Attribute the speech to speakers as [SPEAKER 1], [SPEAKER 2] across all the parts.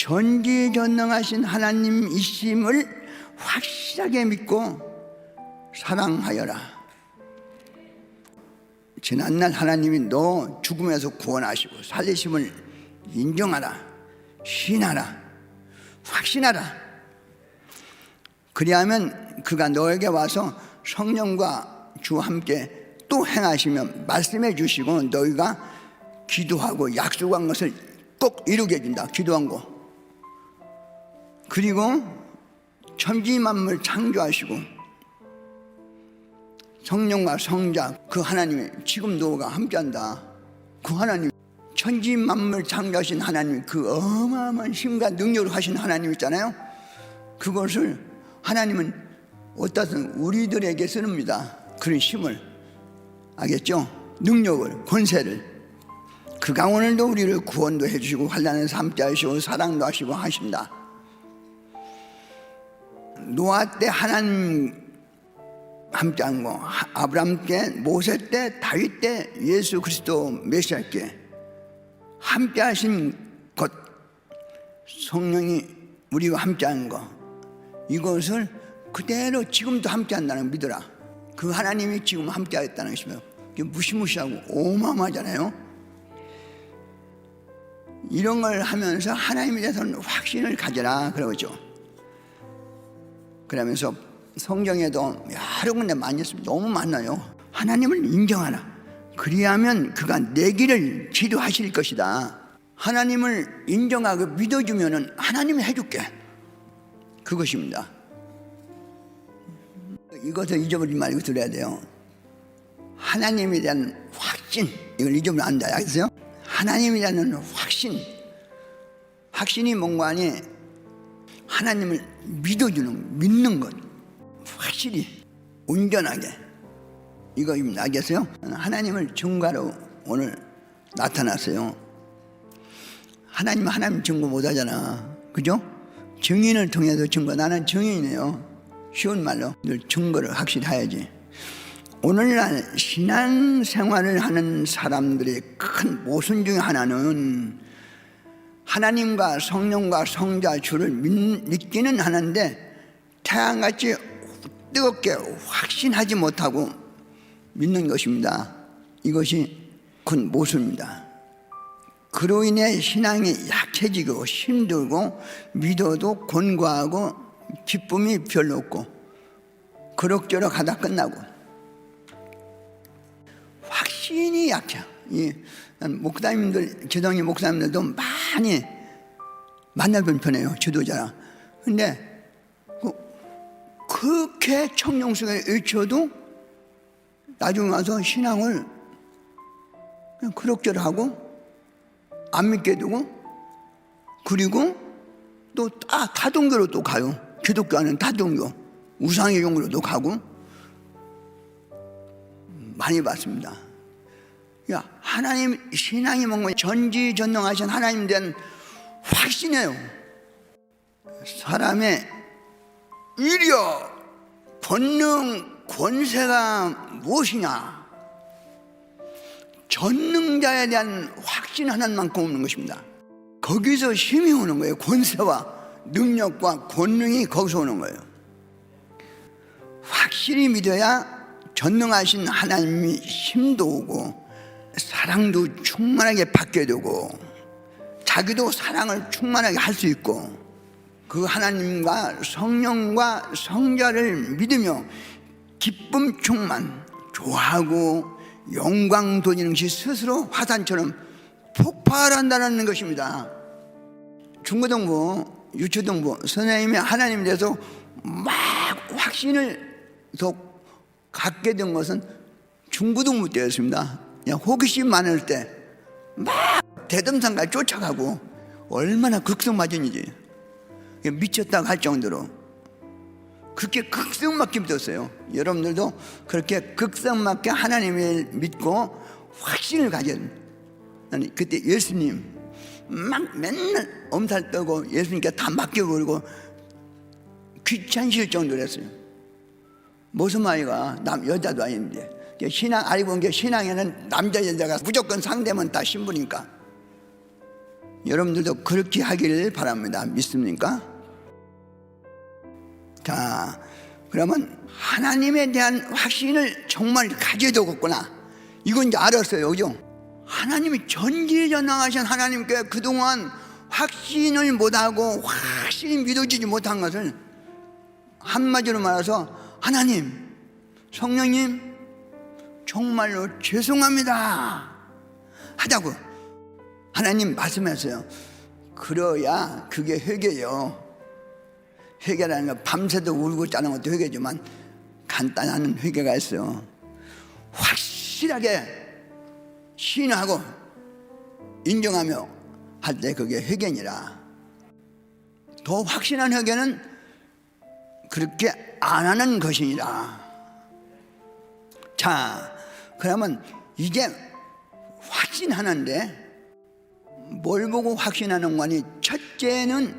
[SPEAKER 1] 전지전능하신 하나님이심을 확실하게 믿고 사랑하여라. 지난날 하나님이 너 죽음에서 구원하시고 살리심을 인정하라. 신하라. 확신하라. 그리하면 그가 너에게 와서 성령과 주와 함께 또 행하시면 말씀해 주시고 너희가 기도하고 약속한 것을 꼭 이루게 해준다. 기도한 거. 그리고 천지 만물 창조하시고 성령과 성자 그 하나님이 지금 너가 함께한다. 그 하나님 천지 만물 창조하신 하나님 그 어마어마한 힘과 능력을 하신 하나님 있잖아요. 그것을 하나님은 어디든 우리들에게 쓰는니다. 그런 힘을 알겠죠? 능력을 권세를 그가 오늘도 우리를 구원도 해주시고 환란을 삼게 하시고 사랑도 하시고 하신다. 노아 때 하나님 함께 한 거, 아브라함 때, 모세 때, 다윗 때, 예수 그리스도 메시아 께 함께 하신 것, 성령이 우리와 함께 한 거, 이것을 그대로 지금도 함께 한다는 걸 믿어라. 그 하나님이 지금 함께 하겠다는 것이면 이게 무시무시하고 어마어마하잖아요. 이런 걸 하면서 하나님에 대해서는 확신을 가져라 그러죠. 그러면서 성경에도 여러 군데 많이 있습니다. 너무 많아요. 하나님을 인정하라. 그리하면 그가 내 길을 지도하실 것이다. 하나님을 인정하고 믿어주면은 하나님이 해줄게. 그것입니다. 이것을 잊어버리지 말고 들어야 돼요. 하나님에 대한 확신 이걸 잊으면 안 돼. 알겠어요? 하나님에 대한 확신. 확신이 뭔가 하니 하나님을 믿어주는 믿는 것. 확실히 온전하게 이거입니다. 알겠어요? 하나님을 증거로 오늘 나타났어요. 하나님 하나님 증거 못하잖아. 그죠? 증인을 통해서 증거. 나는 증인이에요. 쉬운 말로 늘 증거를 확실히 해야지. 오늘날 신앙 생활을 하는 사람들의 큰 모순 중에 하나는 하나님과 성령과 성자 주를 믿, 믿기는 하는데 태양같이 뜨겁게 확신하지 못하고 믿는 것입니다. 이것이 큰 모순입니다. 그로 인해 신앙이 약해지고 힘들고 믿어도 곤고하고 기쁨이 별로 없고 그럭저럭 하다 끝나고 확신이 약해. 이 목사님들, 지성이 목사님들도 많이 만나본 편이에요. 지도자라. 근데 그 그렇게 청룡 속에 외쳐도 나중에 와서 신앙을 그냥 그럭저럭 하고 안 믿게 되고 그리고 또 다, 다동교로 또 가요. 기독교는 다동교. 우상의 용으로도 가고 많이 봤습니다. 야, 하나님 신앙이 뭔가 전지전능하신 하나님 된 확신이에요. 사람의 위력, 권능, 권세가 무엇이냐? 전능자에 대한 확신 하나만큼 없는 것입니다. 거기서 힘이 오는 거예요. 권세와 능력과 권능이 거기서 오는 거예요. 확실히 믿어야 전능하신 하나님이 힘도 오고 사랑도 충만하게 받게 되고 자기도 사랑을 충만하게 할 수 있고 그 하나님과 성령과 성자를 믿으며 기쁨 충만 좋아하고 영광 돌리는 것이 스스로 화산처럼 폭발한다는 것입니다. 중고등부, 유초등부 선생님이 하나님에 대해서 막 확신을 더 갖게 된 것은 중고등부 때였습니다. 그냥 호기심 많을 때 막 대덤산까지 쫓아가고 얼마나 극성맞은지 미쳤다고 할 정도로 그렇게 극성맞게 믿었어요. 여러분들도 그렇게 극성맞게 하나님을 믿고 확신을 가진 아니 그때 예수님 막 맨날 엄살 떠고 예수님께 다 맡겨버리고 귀찮으실 정도로 했어요. 말이가 남 여자도 아닌데 신앙 알고 본게 신앙에는 남자 여자가 무조건 상대면 다 신부니까 여러분들도 그렇게 하기를 바랍니다. 믿습니까? 자, 그러면 하나님에 대한 확신을 정말 가져야 되겠구나. 이건 이제 알았어요. 그죠? 하나님이 전지전능하신 하나님께 그동안 확신을 못하고 확실히 믿어지지 못한 것을 한마디로 말해서 하나님, 성령님, 정말로 죄송합니다. 하자고 하나님 말씀하세요. 그래야 그게 회개요. 회개라는 건 밤새도 울고 짜는 것도 회개지만 간단한 회개가 있어요. 확실하게 신하고 인정하며 할 때 그게 회개니라. 더 확신한 회개는 그렇게 안 하는 것이니라. 자, 그러면 이제 확신하는데 뭘 보고 확신하는 거니? 첫째는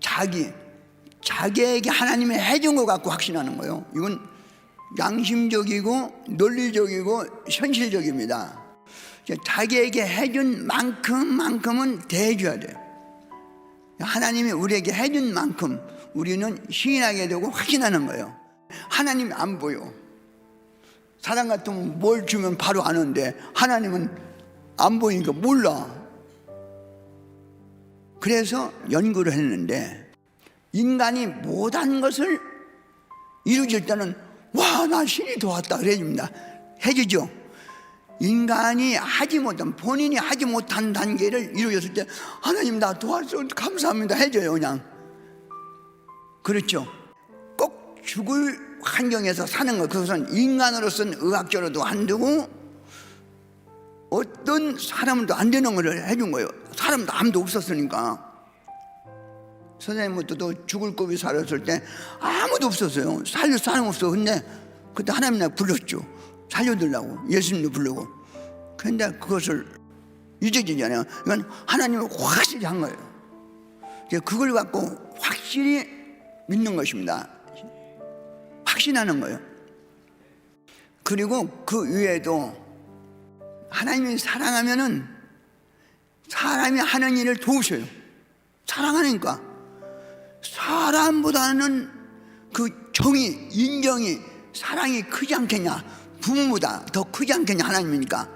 [SPEAKER 1] 자기, 자기에게 하나님이 해준 것 갖고 확신하는 거예요. 이건 양심적이고 논리적이고 현실적입니다. 자기에게 해준 만큼만큼은 대해줘야 돼요. 하나님이 우리에게 해준 만큼 우리는 시인하게 되고 확신하는 거예요. 하나님이 안 보여. 사람 같으면 뭘 주면 바로 아는데 하나님은 안 보이니까 몰라. 그래서 연구를 했는데 인간이 못한 것을 이루질 때는 와, 나 신이 도왔다. 그래 줍니다. 해주죠. 인간이 하지 못한, 본인이 하지 못한 단계를 이루었을 때 하나님 나 도와줘. 감사합니다. 해줘요. 그냥. 그렇죠. 꼭 죽을 환경에서 사는 것, 그것은 인간으로서는 의학적으로도 안 되고 어떤 사람도 안 되는 걸 해준 거예요. 사람도 아무도 없었으니까. 선생님부터도 죽을 고비 살았을 때 아무도 없었어요. 살릴 사람 없어. 근데 그때 하나님 나 불렀죠. 살려달라고. 예수님도 부르고. 근데 그것을 잊어지잖아요. 이건 하나님이 확실히 한 거예요. 그걸 갖고 확실히 믿는 것입니다. 확신하는 거예요. 그리고 그 위에도 하나님이 사랑하면은 사람이 하는 일을 도우셔요. 사랑하니까 사람보다는 그 정이 인정이 사랑이 크지 않겠냐 부모보다 더 크지 않겠냐 하나님이니까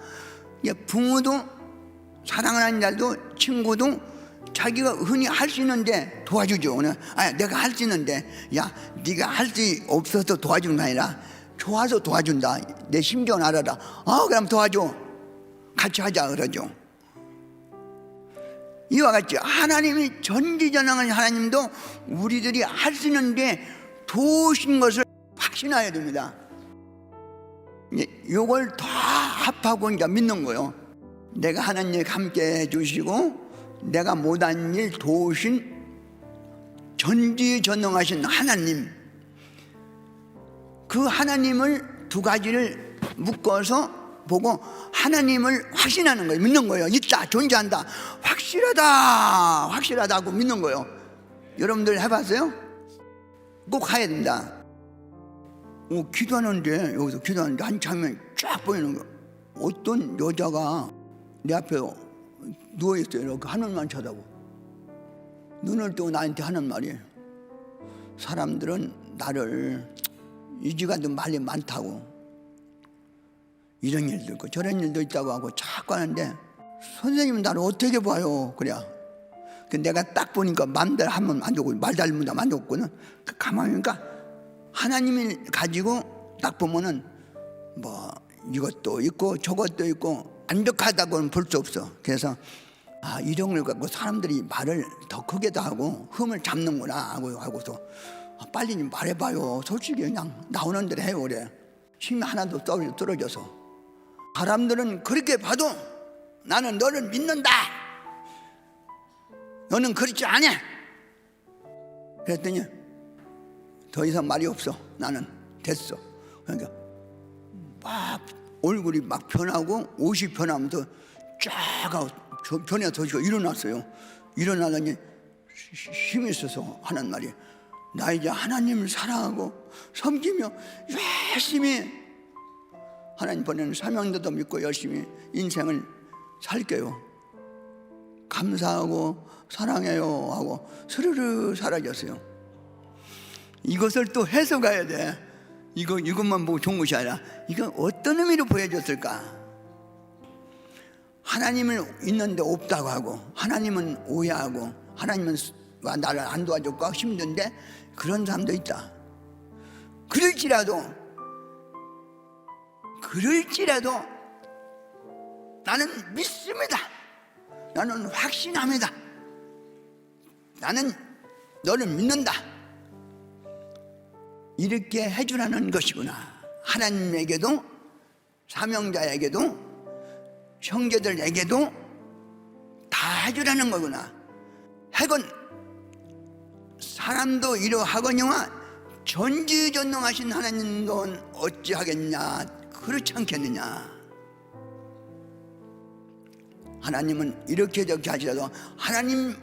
[SPEAKER 1] 예, 부모도 사랑을 하는 자도 친구도 자기가 흔히 할 수 있는데 도와주죠. 아, 내가 할 수 있는데 야 네가 할 수 없어서 도와주는 게 아니라 좋아서 도와준다. 내 심정을 알아라. 아 그럼 도와줘. 같이 하자 그러죠. 이와 같이 하나님이 전지전능한 하나님도 우리들이 할 수 있는데 도우신 것을 확신해야 됩니다. 이걸 다 합하고 믿는 거예요. 내가 하나님 함께 해주시고 내가 못한 일 도우신 전지전능하신 하나님 그 하나님을 두 가지를 묶어서 보고 하나님을 확신하는 거예요. 믿는 거예요. 있다, 존재한다. 확실하다, 확실하다고 믿는 거예요. 여러분들 해봤어요? 꼭 해야 된다. 어, 기도하는데 여기서 기도하는데 한 장면 쫙 보이는 거. 어떤 여자가 내 앞에 누워 있어요. 이렇게 하늘만 쳐다보. 눈을 뜨고 나한테 하는 말이에요. 사람들은 나를 이지가도 말이 많다고 이런 일도 있고 저런 일도 있다고 하고 자꾸 하는데 선생님은 나를 어떻게 봐요? 그래. 그 내가 딱 보니까 맘대로 하면 안 되고 말 닮으면 안 되거든. 그 가만히 보니까 하나님이 가지고 딱 보면은 뭐 이것도 있고 저것도 있고 완벽하다고는 볼 수 없어. 그래서 아걸 갖고 사람들이 말을 더 크게도 하고 흠을 잡는구나 하고 하고서 아, 빨리 좀 말해봐요. 솔직히 그냥 나오는 대로 해요 그래. 힘이 하나도 떨어- 떨어져서 사람들은 그렇게 봐도 나는 너를 믿는다. 너는 그렇지 않아. 그랬더니 더 이상 말이 없어. 나는 됐어. 그러니까 막 얼굴이 막 변하고 옷이 변하면서 쫙 변해서 일어났어요. 일어나더니 시- 힘이 있어서 하는 말이 나 이제 하나님을 사랑하고 섬기며 열심히 하나님 보내는 사명도도 믿고 열심히 인생을 살게요. 감사하고 사랑해요 하고 스르르 사라졌어요. 이것을 또 해석해야 돼. 이거 이것만 보고 좋은 것이 아니라 이건 어떤 의미로 보여줬을까? 하나님을 있는데 없다고 하고 하나님은 오해하고 하나님은 와 나를 안 도와줬고 힘든데 그런 사람도 있다. 그럴지라도 그럴지라도 나는 믿습니다. 나는 확신합니다. 나는 너를 믿는다. 이렇게 해주라는 것이구나. 하나님에게도 사명자에게도 형제들에게도 다 해주라는 거구나. 핵은 사람도 이러하거니와 전지전능하신 하나님도 어찌하겠냐 그렇지 않겠느냐 하나님은 이렇게 저렇게 하시라도 하나님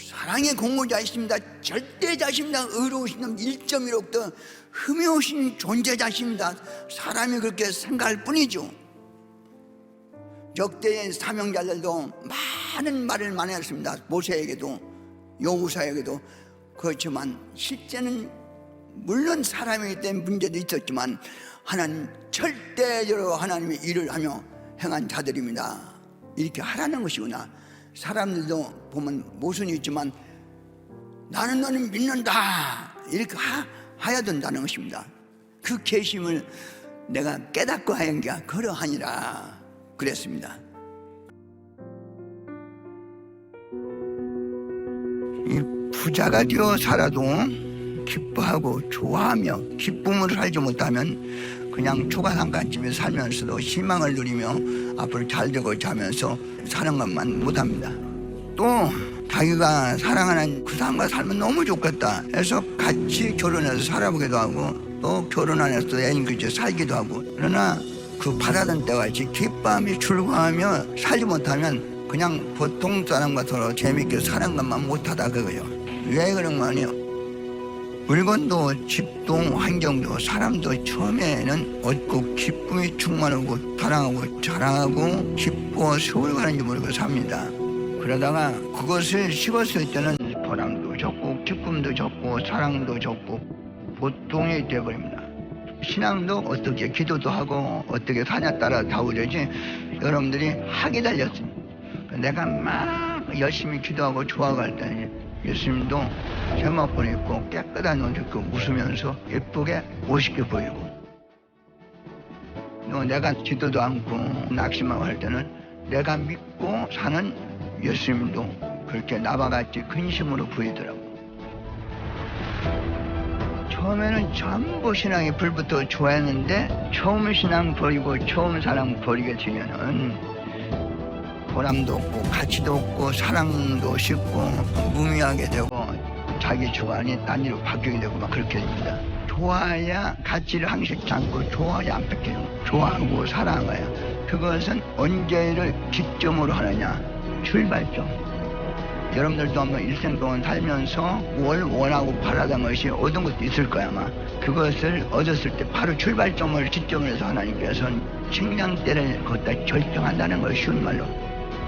[SPEAKER 1] 사랑의 공로자이십니다. 절대자십니다 의로우신 분 1.1억도 흠이 오신 존재자십니다. 사람이 그렇게 생각할 뿐이죠. 역대의 사명자들도 많은 말을 많이 했습니다. 모세에게도 여우사에게도. 그렇지만 실제는 물론 사람이기 때문에 문제도 있었지만 하나님 절대적으로 하나님의 일을 하며 행한 자들입니다. 이렇게 하라는 것이구나 사람들도 보면 모순이 있지만 나는 너는 믿는다. 이렇게 하, 하야 된다는 것입니다. 그 계심을 내가 깨닫고 하는 게 그러하니라 그랬습니다. 이 부자가 되어 살아도 기뻐하고 좋아하며 기쁨으로 살지 못하면 그냥 초가상간집에 살면서도 희망을 누리며 앞으로 잘 되고 자면서 사는 것만 못합니다. 또 자기가 사랑하는 그 사람과 살면 너무 좋겠다 해서 같이 결혼해서 살아보기도 하고 또 결혼 안 해서 애인 그저 살기도 하고 그러나 그 바라던 때와 같이 기쁨이 출구하며 살지 못하면 그냥 보통 사람과 서로 재밌게 사는 것만 못하다 그거요. 왜 그런 거 아니에요? 물건도 집도 환경도 사람도 처음에는 얻고 기쁨이 충만하고 사랑하고 자랑하고 기뻐 세월 가는지 모르고 삽니다. 그러다가 그것을 식었을 때는 보람도 적고 기쁨도 적고 사랑도 적고 보통이 되어버립니다. 신앙도 어떻게 기도도 하고 어떻게 사냐 따라 다우려지 여러분들이 하게 달렸습니다. 내가 막 열심히 기도하고 좋아갈 때는 예수님도 제목분 입고 깨끗한 옷 입고 웃으면서 예쁘게 멋있게 보이고. 또 내가 기도도 않고 낙심하고 할 때는 내가 믿고 사는 예수님도 그렇게 나와 같이 근심으로 보이더라고. 처음에는 전부 신앙이 불부터 좋아했는데 처음 신앙 버리고 처음 사랑 버리게 되면은 보람도 없고 가치도 없고 사랑도 식고 무미하게 되고 자기 주관이 딴 일로 바뀌게 되고 막 그렇게 됩니다. 좋아야 가치를 항식 않고 좋아야 안 뺏기는 좋아하고 사랑해야. 그것은 언제를 기점으로 하느냐? 출발점. 여러분들도 한번 일생 동안 살면서 뭘 원하고 바라던 것이 얻은 것도 있을 거야 아마. 그것을 얻었을 때 바로 출발점을 기점으로 해서 하나님께서는 측량대를 걷다 결정한다는 걸 쉬운 말로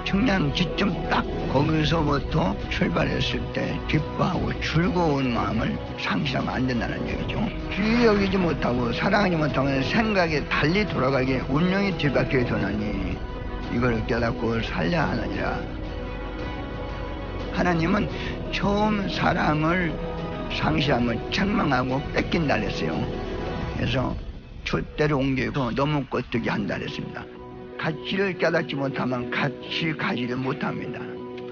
[SPEAKER 1] 청량 지점 딱 거기서부터 출발했을 때 기뻐하고 즐거운 마음을 상실하면 안 된다는 얘기죠. 귀히 여기지 못하고 사랑하지 못하면 생각이 달리 돌아가게 운명이 뒤바뀌게 되나니 이걸 깨닫고 살려야 하느니라. 하나님은 처음 사랑을 상실하면 책망하고 뺏긴다 그랬어요. 그래서 촛대로 옮기고 너무 꼴뜨기 한다 그랬습니다. 가치를 깨닫지 못하면 같이 가지를 못합니다.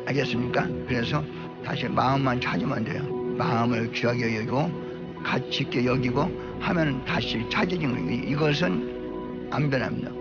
[SPEAKER 1] 알겠습니까? 그래서 다시 마음만 찾으면 돼요. 마음을 귀하게 여기고 가치 있게 여기고 하면 다시 찾아지는 거예요. 이것은 안 변합니다.